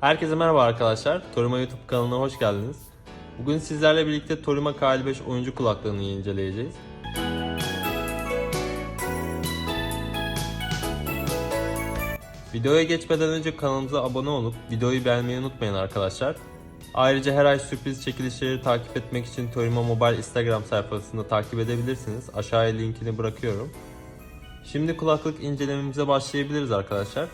Herkese merhaba arkadaşlar. Torima YouTube kanalına hoş geldiniz. Bugün sizlerle birlikte Torima K55 oyuncu kulaklığını inceleyeceğiz. Videoya geçmeden önce kanalımıza abone olup videoyu beğenmeyi unutmayın arkadaşlar. Ayrıca her ay sürpriz çekilişleri takip etmek için Torima Mobile Instagram sayfasında takip edebilirsiniz. Aşağıya linkini bırakıyorum. Şimdi kulaklık incelememize başlayabiliriz arkadaşlar.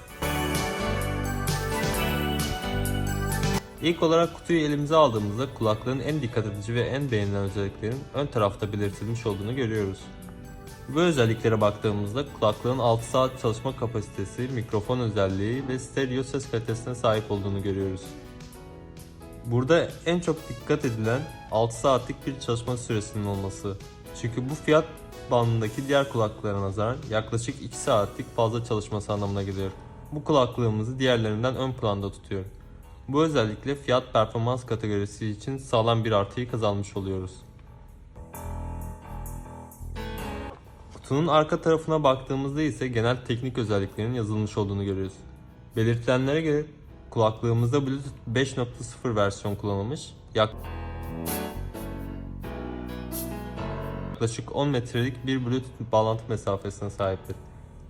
İlk olarak kutuyu elimize aldığımızda kulaklığın en dikkat edici ve en beğenilen özelliklerin ön tarafta belirtilmiş olduğunu görüyoruz. Bu özelliklere baktığımızda kulaklığın 6 saat çalışma kapasitesi, mikrofon özelliği ve stereo ses kalitesine sahip olduğunu görüyoruz. Burada en çok dikkat edilen 6 saatlik bir çalışma süresinin olması. Çünkü bu fiyat bandındaki diğer kulaklıklara nazaran yaklaşık 2 saatlik fazla çalışması anlamına geliyor. Bu kulaklığımızı diğerlerinden ön planda tutuyor. Bu özellikle fiyat performans kategorisi için sağlam bir artıyı kazanmış oluyoruz. Kutunun arka tarafına baktığımızda ise genel teknik özelliklerin yazılmış olduğunu görüyoruz. Belirtilenlere göre kulaklığımızda Bluetooth 5.0 versiyon kullanılmış. Yak- Yaklaşık 10 metrelik bir Bluetooth bağlantı mesafesine sahiptir.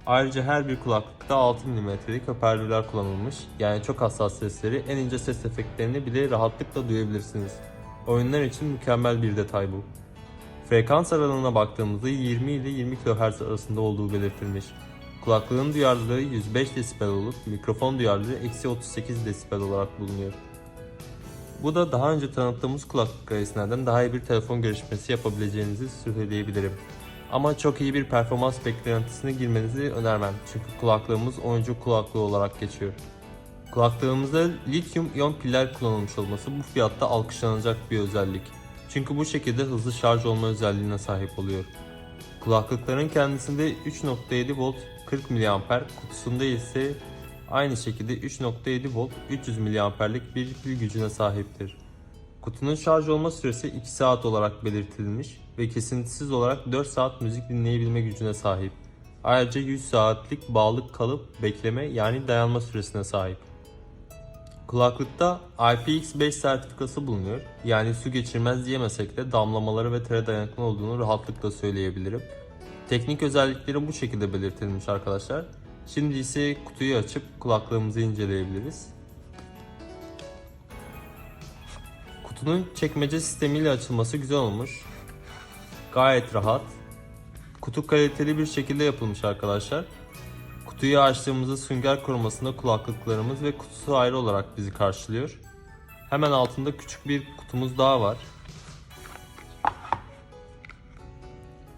Ayrıca her bir kulaklıkta 6 mm'lik hoparlörler kullanılmış. Yani çok hassas sesleri, en ince ses efektlerini bile rahatlıkla duyabilirsiniz. Oyunlar için mükemmel bir detay bu. Frekans aralığına baktığımızda 20 ile 20 kHz arasında olduğu belirtilmiş. Kulaklığın duyarlılığı 105 desibel olup mikrofon duyarlılığı eksi 38 desibel olarak bulunuyor. Bu da daha önce tanıttığımız kulaklıklara istinaden daha iyi bir telefon görüşmesi yapabileceğinizi söyleyebilirim. Ama çok iyi bir performans beklentisine girmenizi önermem çünkü kulaklığımız oyuncu kulaklığı olarak geçiyor. Kulaklığımızda lityum iyon piller kullanılmış olması bu fiyatta alkışlanacak bir özellik. Çünkü bu şekilde hızlı şarj olma özelliğine sahip oluyor. Kulaklıkların kendisinde 3.7 volt 40 mAh, kutusunda ise aynı şekilde 3.7 volt 300 mAh'lik bir pil gücüne sahiptir. Kutunun şarj olma süresi 2 saat olarak belirtilmiş ve kesintisiz olarak 4 saat müzik dinleyebilme gücüne sahip. Ayrıca 100 saatlik bağlı kalıp bekleme yani dayanma süresine sahip. Kulaklıkta IPX5 sertifikası bulunuyor. Yani su geçirmez diyemesek de damlamaları ve tere dayanıklı olduğunu rahatlıkla söyleyebilirim. Teknik özellikleri bu şekilde belirtilmiş arkadaşlar. Şimdi ise kutuyu açıp kulaklığımızı inceleyebiliriz. Kutunun çekmece sistemiyle açılması güzel olmuş. Gayet rahat. Kutu kaliteli bir şekilde yapılmış arkadaşlar. Kutuyu açtığımızda sünger korumasında kulaklıklarımız ve kutusu ayrı olarak bizi karşılıyor. Hemen altında küçük bir kutumuz daha var.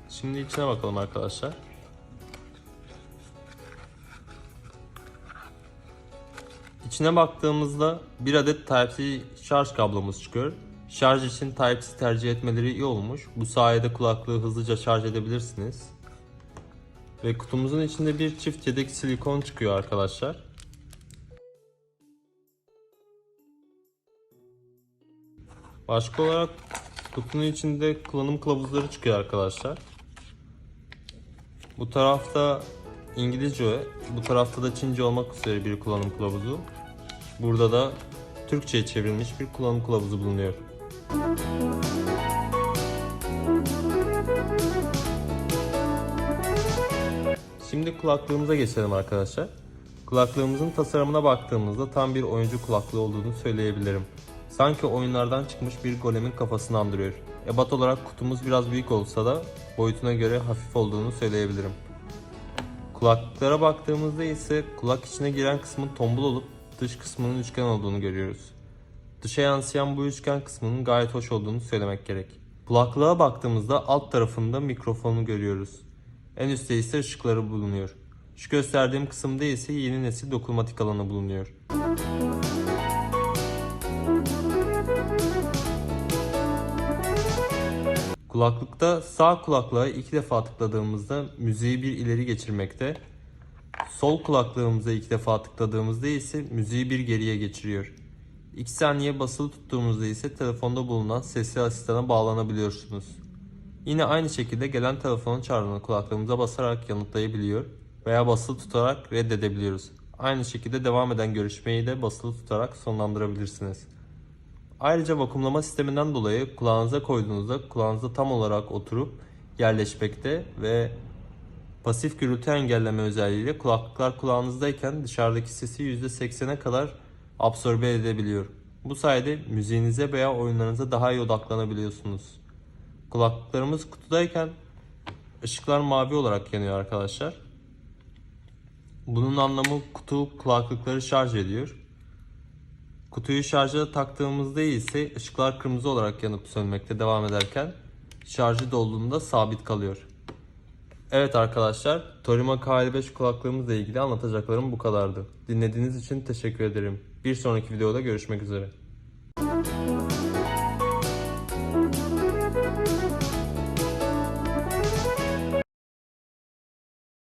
Şimdi içine bakalım arkadaşlar. İçine baktığımızda bir adet Type-C şarj kablomuz çıkıyor. Şarj için Type-C tercih etmeleri iyi olmuş. Bu sayede kulaklığı hızlıca şarj edebilirsiniz. Ve kutumuzun içinde bir çift yedek silikon çıkıyor arkadaşlar. Başka olarak kutunun içinde kullanım kılavuzları çıkıyor arkadaşlar. Bu tarafta İngilizce, bu tarafta da Çince olmak üzere bir kullanım kılavuzu. Burada da Türkçe'ye çevrilmiş bir kullanım kılavuzu bulunuyor. Şimdi kulaklığımıza geçelim arkadaşlar. Kulaklığımızın tasarımına baktığımızda tam bir oyuncu kulaklığı olduğunu söyleyebilirim. Sanki oyunlardan çıkmış bir golemin kafasını andırıyor. Ebat olarak kutumuz biraz büyük olsa da boyutuna göre hafif olduğunu söyleyebilirim. Kulaklıklara baktığımızda ise kulak içine giren kısmın tombul olup dış kısmının üçgen olduğunu görüyoruz. Dışa yansıyan bu üçgen kısmının gayet hoş olduğunu söylemek gerek. Kulaklığa baktığımızda alt tarafında mikrofonu görüyoruz. En üstte ise ışıkları bulunuyor. Şu gösterdiğim kısımda ise yeni nesil dokunmatik alanı bulunuyor. Kulaklıkta sağ kulaklığa iki defa tıkladığımızda müziği bir ileri geçirmekte. Sol kulaklığımıza iki defa tıkladığımızda ise müziği bir geriye geçiriyor. 2 saniye basılı tuttuğumuzda ise telefonda bulunan sesli asistana bağlanabiliyorsunuz. Yine aynı şekilde gelen telefonun çağrını kulaklığımıza basarak yanıtlayabiliyor veya basılı tutarak reddedebiliyoruz. Aynı şekilde devam eden görüşmeyi de basılı tutarak sonlandırabilirsiniz. Ayrıca vakumlama sisteminden dolayı kulağınıza koyduğunuzda kulağınıza tam olarak oturup yerleşmekte ve pasif gürültü engelleme özelliğiyle kulaklıklar kulağınızdayken dışarıdaki sesi %80'e kadar absorbe edebiliyor. Bu sayede müziğinize veya oyunlarınıza daha iyi odaklanabiliyorsunuz. Kulaklıklarımız kutudayken ışıklar mavi olarak yanıyor arkadaşlar. Bunun anlamı kutu kulaklıkları şarj ediyor. Kutuyu şarja taktığımızda ise ışıklar kırmızı olarak yanıp sönmekte devam ederken şarjı dolduğunda sabit kalıyor. Evet arkadaşlar, Torima K55 kulaklığımızla ilgili anlatacaklarım bu kadardı. Dinlediğiniz için teşekkür ederim. Bir sonraki videoda görüşmek üzere.